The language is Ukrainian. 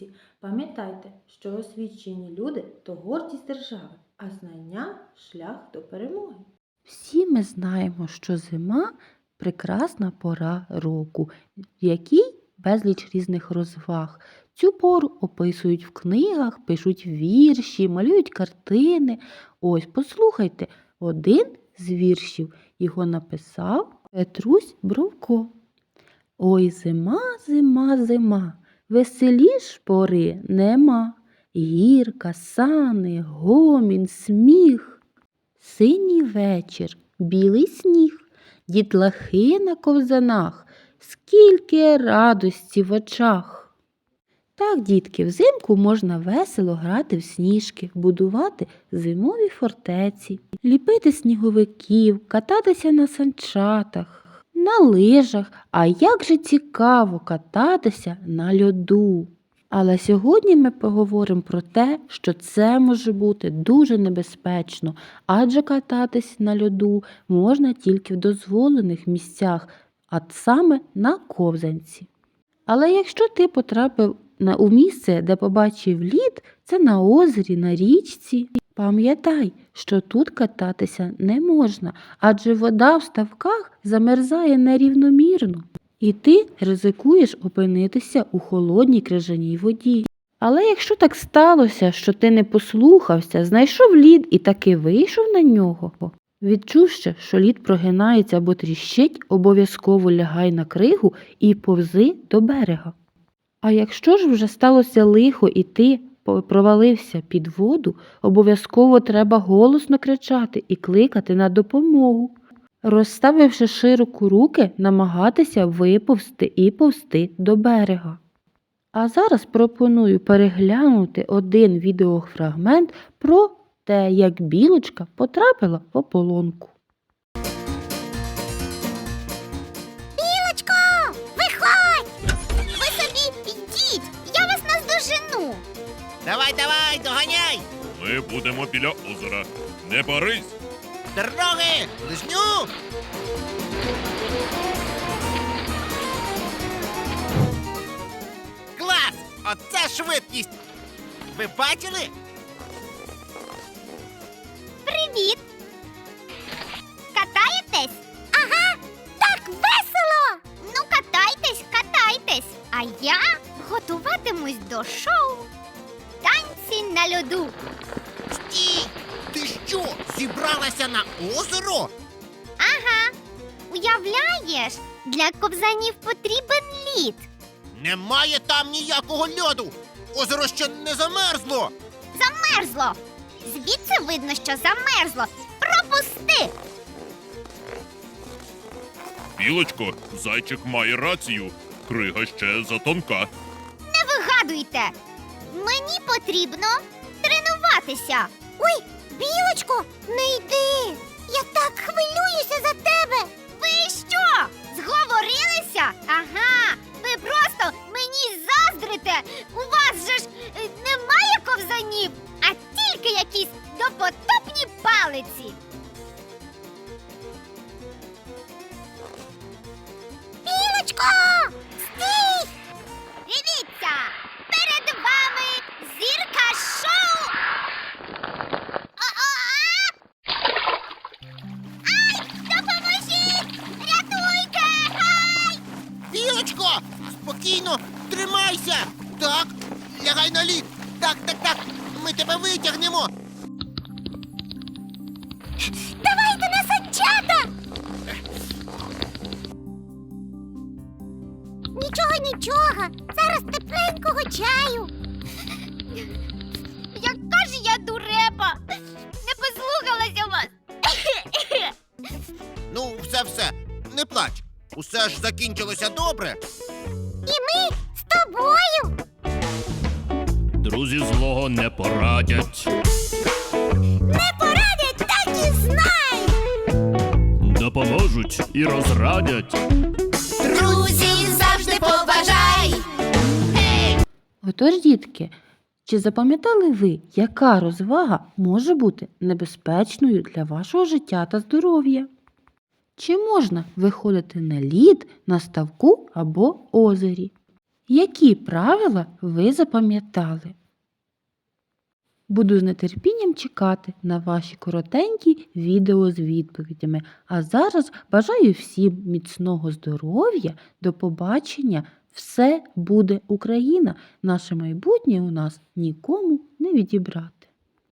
місці. Пам'ятайте, що освічені люди то гордість держави, а знання шлях до перемоги. Всі ми знаємо, що зима прекрасна пора року, в якій безліч різних розваг. Цю пору описують в книгах, пишуть вірші, малюють картини. Ось послухайте, один з віршів його написав Петрусь Бровко. Ой, зима, зима, зима, веселіш пори нема. Гірка, сани, гомін, сміх. Синій вечір, білий сніг, дітлахи на ковзанах, скільки радості в очах. Так, дітки, взимку можна весело грати в сніжки, будувати зимові фортеці, ліпити сніговиків, кататися на санчатах, на лижах, а як же цікаво кататися на льоду. Але сьогодні ми поговоримо про те, що це може бути дуже небезпечно, адже кататись на льоду можна тільки в дозволених місцях, а саме на ковзанці. Але якщо ти потрапив на, у місце, де побачив лід, це на озері, на річці, пам'ятай, що тут кататися не можна, адже вода в ставках замерзає нерівномірно, і ти ризикуєш опинитися у холодній крижаній воді. Але якщо так сталося, що ти не послухався, знайшов лід і таки вийшов на нього, відчувши, що лід прогинається або тріщить, обов'язково лягай на кригу і повзи до берега. А якщо ж вже сталося лихо і ти провалився під воду, обов'язково треба голосно кричати і кликати на допомогу. Розставивши широко руки, намагатися виповзти і повзти до берега. А зараз пропоную переглянути один відеофрагмент про те, як білочка потрапила в ополонку. Давай, давай, доганяй! Ми будемо біля озера. Не борись! Дороги! Лишню! Клас! Оце швидкість! Ви бачили? Привіт! Катаєтесь? Ага, так весело! Ну, катайтесь, катайтесь. А я готуватимусь до шоу Танці на льоду. Стій! Ти що, зібралася на озеро? Ага. Уявляєш, для ковзанів потрібен лід. Немає там ніякого льоду! Озеро ще не замерзло! Замерзло. Звідси видно, що замерзло. Пропусти! Білочко, зайчик має рацію. Крига ще затонка. Не вигадуйте! Мені потрібно тренуватися. Ой, білочко, не йди! Я так хвилююся за тебе. Ви що? Зговорилися? Ага, ви просто мені заздрите. У вас же ж е, немає ковзанів, а тільки якісь допотопні палиці. Білочко! Білочко! Спокійно! Тримайся! Так, лягай на лід! Так, так, так! Ми тебе витягнемо! Давайте на санчата! Нічого, нічого. Зараз тепленького чаю. Усе ж закінчилося добре. І ми з тобою. Друзі злого не порадять. Не порадять, так і знай. Допоможуть і розрадять. Друзі завжди поважай. Отож, дітки, чи запам'ятали ви, яка розвага може бути небезпечною для вашого життя та здоров'я? Чи можна виходити на лід, на ставку або озері? Які правила ви запам'ятали? Буду з нетерпінням чекати на ваші коротенькі відео з відповідями. А зараз бажаю всім міцного здоров'я, до побачення. Все буде Україна. Наше майбутнє у нас нікому не відібрати.